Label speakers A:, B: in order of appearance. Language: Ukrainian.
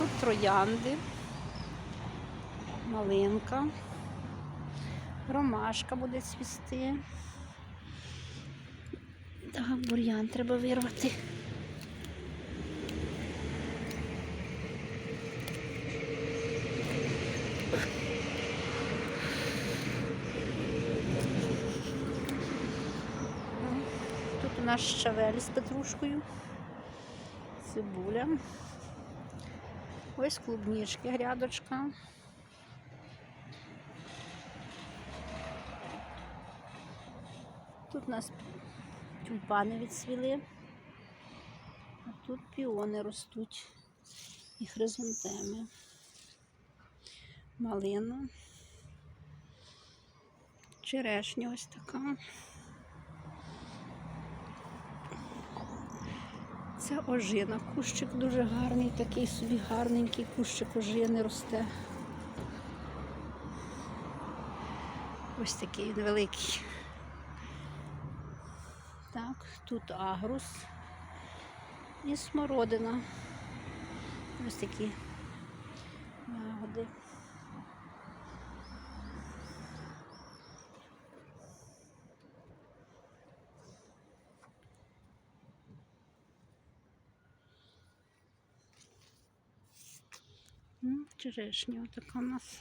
A: Тут троянди, малинка, ромашка буде цвісти. Так, бур'ян треба вирвати. Тут у нас щавель з петрушкою, цибуля. Ось клубнички, грядочка. Тут у нас тюльпани відсвіли, а тут піони ростуть і хризантеми. Малина. Черешня ось така. Це ожина. Кущик дуже гарний, такий собі гарненький кущик ожини росте. Ось такий він великий. Так, тут агрус і смородина. Ось такі ягоди. Черешня така у нас.